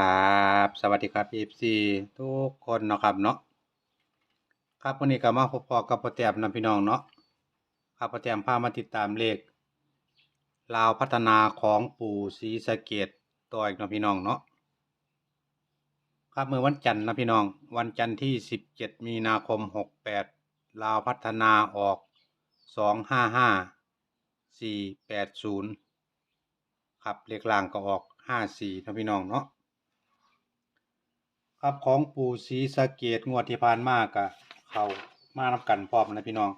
ครับสวัสดีครับ FC ทุกคนเนาะครับเนาะครับวันนี้ก็มาพบกับพ่อแต้มนำพี่น้องเนาะครับพ่อแต้มพามาติดตามเลขลาวพัฒนาของปู่ศรีสะเกดต่ออีกนะพี่น้องเนาะครับเมื่อวันจันทร์นะพี่น้อง วันจันทร์ที่ 17 มีนาคม 68 ลาวพัฒนาออก 255 480 ครับเลขล่างก็ออก 54นะพี่น้องเนาะ ครับของปู่ศรีสะเกดงวดที่ผ่านมากะเขามานำกันพร้อมนะพี่น้อง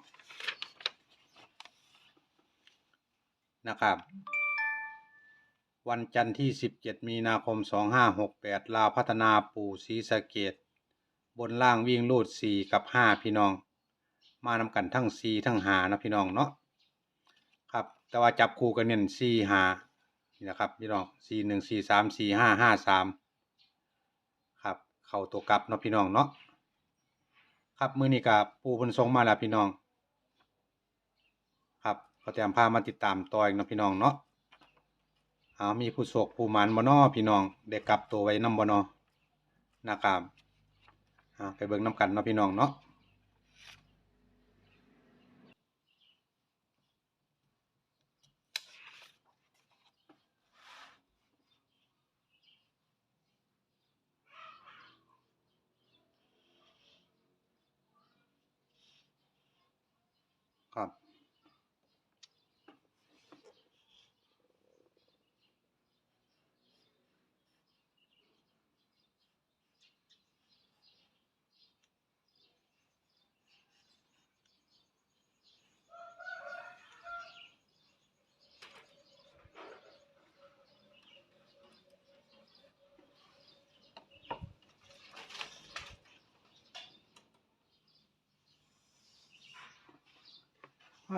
นะครับ วันจันทร์ที่ 17 มีนาคม 2568 ลาวพัฒนาปู่ศรีสะเกดบนล่างวิ่งลูด 4 กับ 5 พี่น้อง มานำกันทั้ง 4 ทั้ง5นะพี่น้องเนาะครับ แต่ว่าจับคู่กันเน้น4 5นี่นะครับพี่น้อง 4 1 4 3 4 5 5 3 เข้าตัวกลับเนาะพี่น้องเนาะครับมือนี้ก็ปูเพิ่นทรงมาแล้วพี่น้อง ครับก็แต้มพามาติดตามต่ออีกเนาะพี่น้องเนาะเอามีผู้โศกผู้หมันบนอพี่น้องได้กลับตัวไว้นำบ่น้อนะครับเอาไปเบิ่งนํกันเนาะพี่น้องเนาะ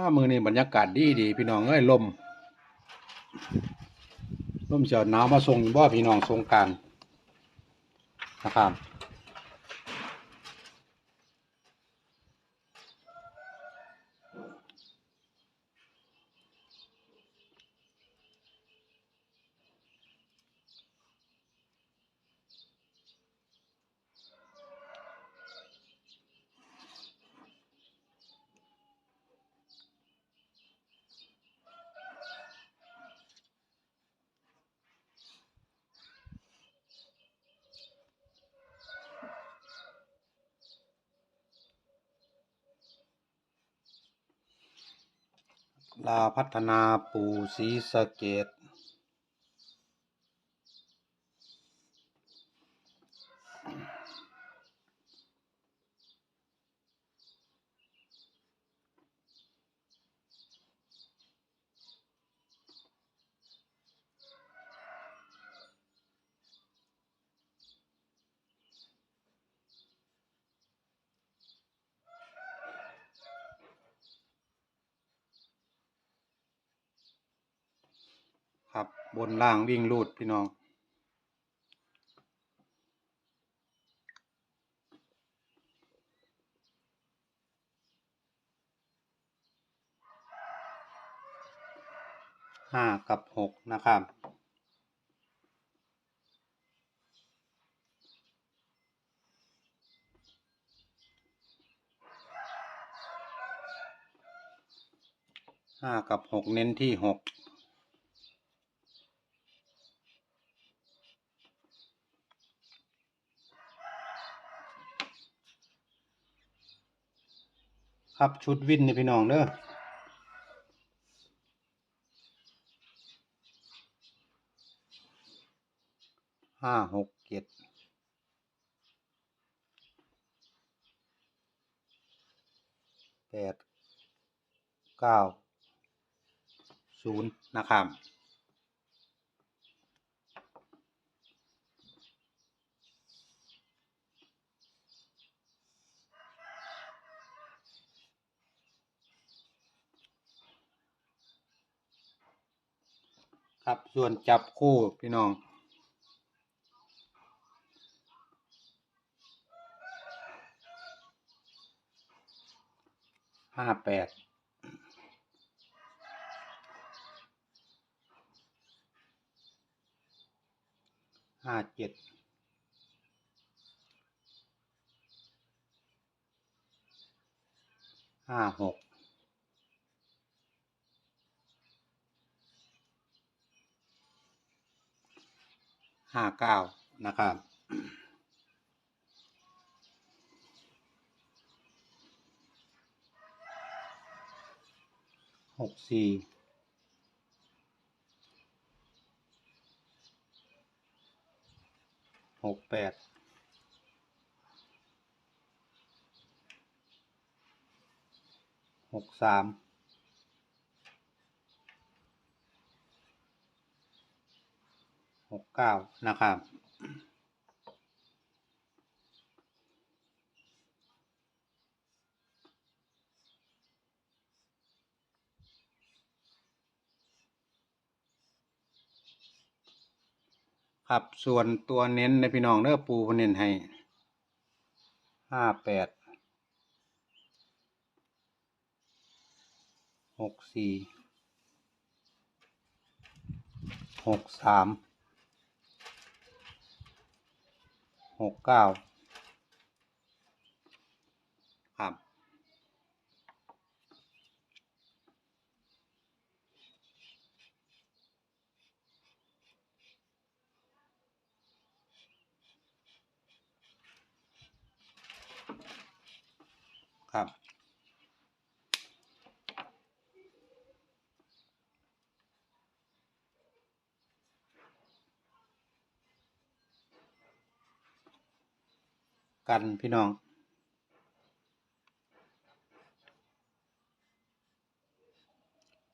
อ้ามือนี่บรรยากาศดีดีพี่น้องเอ้ยลมลมเสียวหนาวมาส่งบ่พี่น้องสงการนะครับ ลาพัฒนาปู่ศรีสะเกดครั บนล่างวิ่งลูดพี่น้อง ห้ากับหกนะครับห้ากับหกเน้นที่หก ครับชุดวินนี่พี่น้องเด้อห้าหกเจ็ดแปดเก้าศูนย์นะครับ ครับ ส่วนจับคู่พี่น้อง ห้าแปดหห้าเจ็ดห้าหก ห้าเก้านะครับ หกสี่หกแปดหกสาม หกเก้านะครับ ครับส่วนตัวเน้นในพี่น้องเด้อปูเพิ่นเน้นให้ห้าแปดหกสี่หกสาม หกเก้าครับ ครับ กันพี่น้อง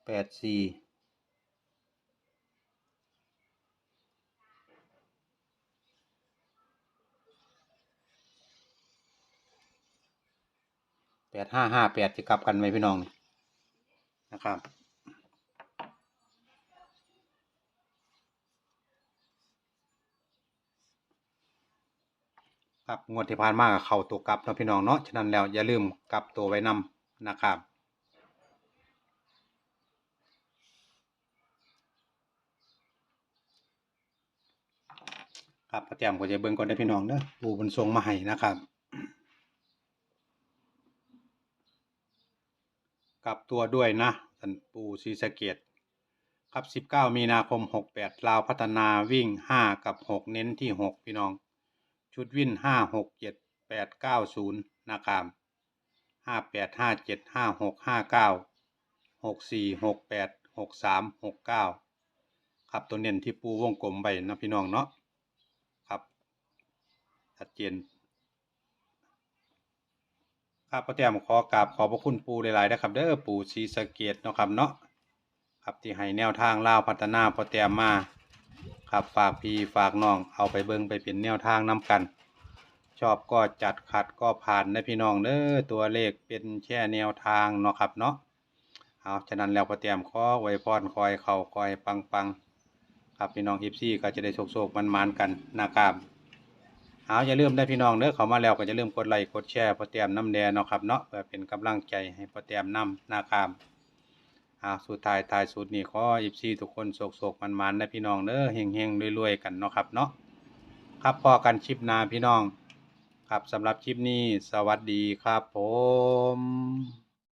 แปดสี่แปดห้าห้าแปดจะกลับกันไหมพี่น้องนะครับ ครับงวดที่ผ่านมาก็เข้าตัวกลับเนาะพี่น้องเนาะฉะนั้นแล้วอย่าลืมกลับตัวไว้นำนะครับครับประแจมก็จะเบิ่งก่อนได้อพี่น้องเด้อปูบนทรงมาให้นะครับกลับตัวด้วยนะท่านปูศรีสเกดครับ 19 มีนาคม 68 ลาวพัฒนาวิ่ง 5 กับ 6 เน้นที่ 6 พี่น้อง ชุดวิ่นห้าหกเจ็ดแปดเก้าศูนย์นะครับห้าแปดห้าเจ็ดห้าหกห้าเก้าหกสี่หกแปดหกสามหกเก้าครับตัวเน้นที่ปูวงกลมไปนะพี่น้องเนาะครับชัดเจนครับพ่อแต้มขอกราบขอพระคุณปูหลายๆนะครับเด้อปูชีสเกตเนาะครับเนาะครับที่ให้แนวทางเล่าพัฒนาพ่อแต้มมา ครับฝากพี่ฝากน้องเอาไปเบิ่งไปเป็นแนวทางนํกัน ชอบก็จัดขัดก็ผ่านนะพี่น้องเด้อตัวเลขเป็นแค่แนวทางเนาะครับเนาะเอาฉะนั้นแล้วพอแต้มขอไว้พรคอยเข้าคอยปังปังๆครับพี่น้องอีซี่ก็จะได้โชคๆมันๆกันนะครับเอาอย่าลืมได้พี่น้องเด้อเขามาแล้วก็อย่าลืมกดไลค์กดแชร์พอแต้มน้ำแดงเนาะครับเนาะเพื่อเป็นกำลังใจให้พอแต้มน้ำนะครับ อาสุดท้ายท้ายสุดนี่ขออีซีทุกคนโศกโศกมันมันๆนะพี่น้องเด้อเฮงเฮงรวยๆกันเนาะครับเนาะครับพอกันชิปหนาพี่น้อง ครับสำหรับคลิปนี้ สวัสดีครับผม